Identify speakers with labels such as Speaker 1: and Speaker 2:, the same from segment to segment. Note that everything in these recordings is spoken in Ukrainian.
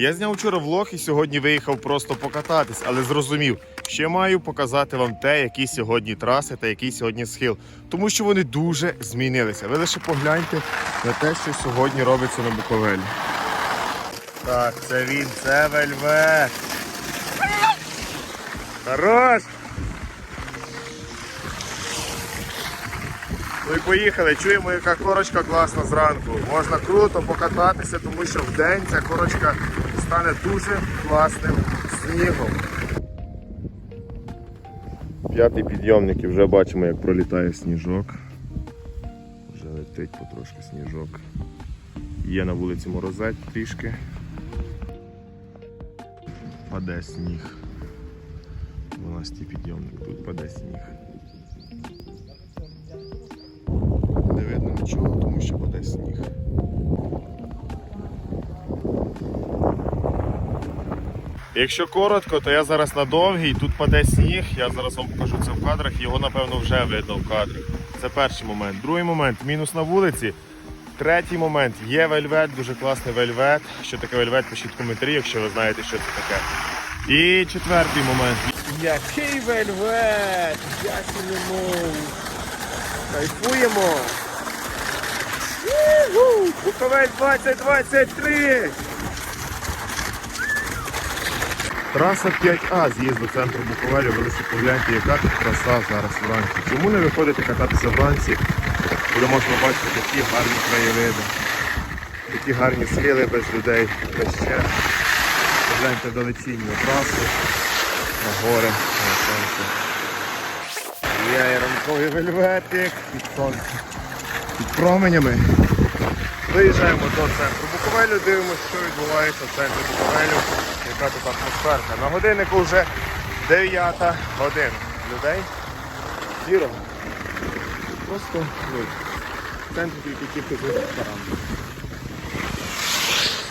Speaker 1: Я зняв вчора влог і сьогодні виїхав просто покататись, але зрозумів, я маю показати вам те, які сьогодні траси та який сьогодні схил. Тому що вони дуже змінилися. Ви лише погляньте на те, що сьогодні робиться на Буковелі. Так, це він, це вельвет. Хорош! Ну і поїхали. Чуємо, яка корочка класна зранку. Можна круто покататися, тому що в день ця корочка стане дуже класним снігом. П'ятий підйомник і вже бачимо, як пролітає сніжок. Вже летить потрошки сніжок. Є на вулиці морозець трішки. Паде сніг. 12 підйомник, тут паде сніг. Не видно нічого, тому що паде сніг. Якщо коротко, то я зараз на довгій, тут паде сніг, я зараз вам покажу це в кадрах, його напевно вже видно в кадрах. Це перший момент. Другий момент мінус на вулиці. Третій момент є вельвет, дуже класний вельвет. Що таке вельвет, пишіть в коментарі, якщо ви знаєте, що це таке. І четвертий момент. Який вельвет! Можу. Кайфуємо! Буковель 2023! Траса 5А з'їзд до центру Буковелю. Ви лише погляньте, яка тут краса зараз вранці. Чому не виходити кататися вранці, коли можна бачити такі гарні краєвиди, такі гарні схили без людей, без ще. Погляньте далечінь на трасу, на гори, на сонце. Є ранковий вельветик під сонцем, під променями. Виїжджаємо до центру Буковелю, дивимося, що відбувається в центрі Буковелю, яка тут атмосферка. На годиннику вже 9 година. Людей зіро. Просто нуль. В центрі тільки ті, хто ресторан.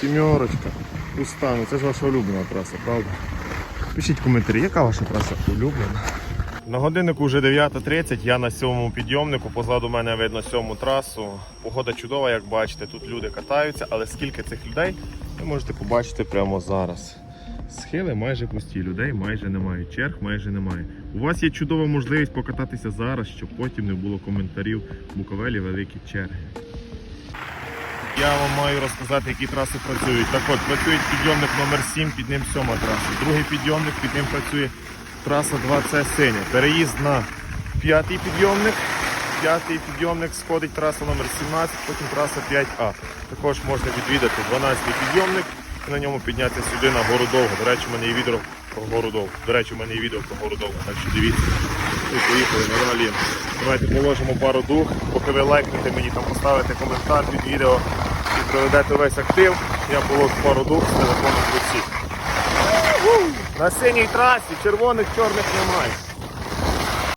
Speaker 1: Сімерочка. Пуста. Ну це ж ваша улюблена траса, правда? Пишіть коментарі, яка ваша траса улюблена. На годиннику вже 9.30, я на сьомому підйомнику, позаду мене видно сьому трасу. Погода чудова, як бачите, тут люди катаються, але скільки цих людей ви можете побачити прямо зараз. Схили майже пусті, людей майже немає, черг майже немає. У вас є чудова можливість покататися зараз, щоб потім не було коментарів в Буковелі великі черги. Я вам маю розказати, які траси працюють. Так от, працює підйомник номер 7 під ним сьома траса. Другий підйомник під ним працює траса 2С синя. Переїзд на п'ятий підйомник. П'ятий підйомник сходить траса номер 17, потім траса 5А. Також можна відвідати 12-й підйомник на ньому піднятися сюди на гору довго. До речі, у мене є відео про гору довго. До речі, у мене є відео про гору довго, так що дивіться. І поїхали на ралі. Давайте положимо пару дух, поки ви лайкнете мені там поставите коментар під відео і проведете весь актив. Я положу пару дух з телефону в руці. На синій трасі червоних чорних немає.